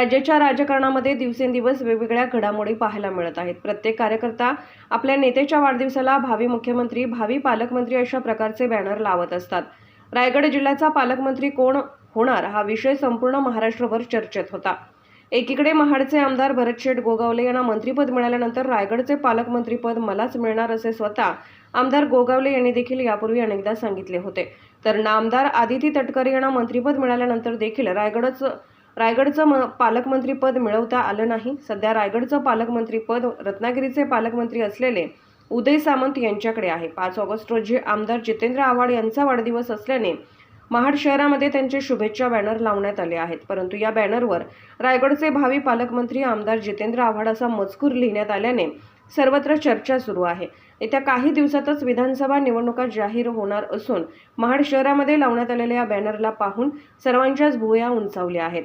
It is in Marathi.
राज्याच्या राजकारणामध्ये दिवसेंदिवस वेगवेगळ्या घडामोडी पाहायला मिळत आहेत. प्रत्येक कार्यकर्ता आपल्या नेत्याच्या वाढदिवसाला भावी मुख्यमंत्री भावी पालकमंत्री अशा प्रकारचे बॅनर लावत असतात. रायगड जिल्ह्याचा पालकमंत्री कोण होणार हा विषय संपूर्ण महाराष्ट्रभर चर्चेत होता. एकीकडे महाडचे आमदार भरतशेठ गोगावले यांना मंत्रिपद मिळाल्यानंतर रायगडचे पालकमंत्रीपद मलाच मिळणार असे स्वतः आमदार गोगावले यांनी देखील यापूर्वी अनेकदा सांगितले होते. तर नामदार आदिती तटकरे यांना मंत्रीपद मिळाल्यानंतर देखील रायगडच रायगडचं म पालकमंत्रीपद मिळवता आलं नाही. सध्या रायगडचं पालकमंत्रीपद रत्नागिरीचे पालकमंत्री असलेले उदय सामंत यांच्याकडे आहे. पाच ऑगस्ट रोजी आमदार जितेंद्र आव्हाड यांचा वाढदिवस असल्याने महाड शहरामध्ये त्यांचे शुभेच्छा बॅनर लावण्यात आले आहेत. परंतु या बॅनरवर रायगडचे भावी पालकमंत्री आमदार जितेंद्र आव्हाड असा मजकूर लिहिण्यात आल्याने सर्वत्र चर्चा सुरू आहे. येत्या काही दिवसातच विधानसभा निवडणुका जाहीर होणार असून महाड शहरामध्ये लावण्यात आलेल्या या बॅनरला पाहून सर्वांच्याच भुवया उंचावल्या आहेत.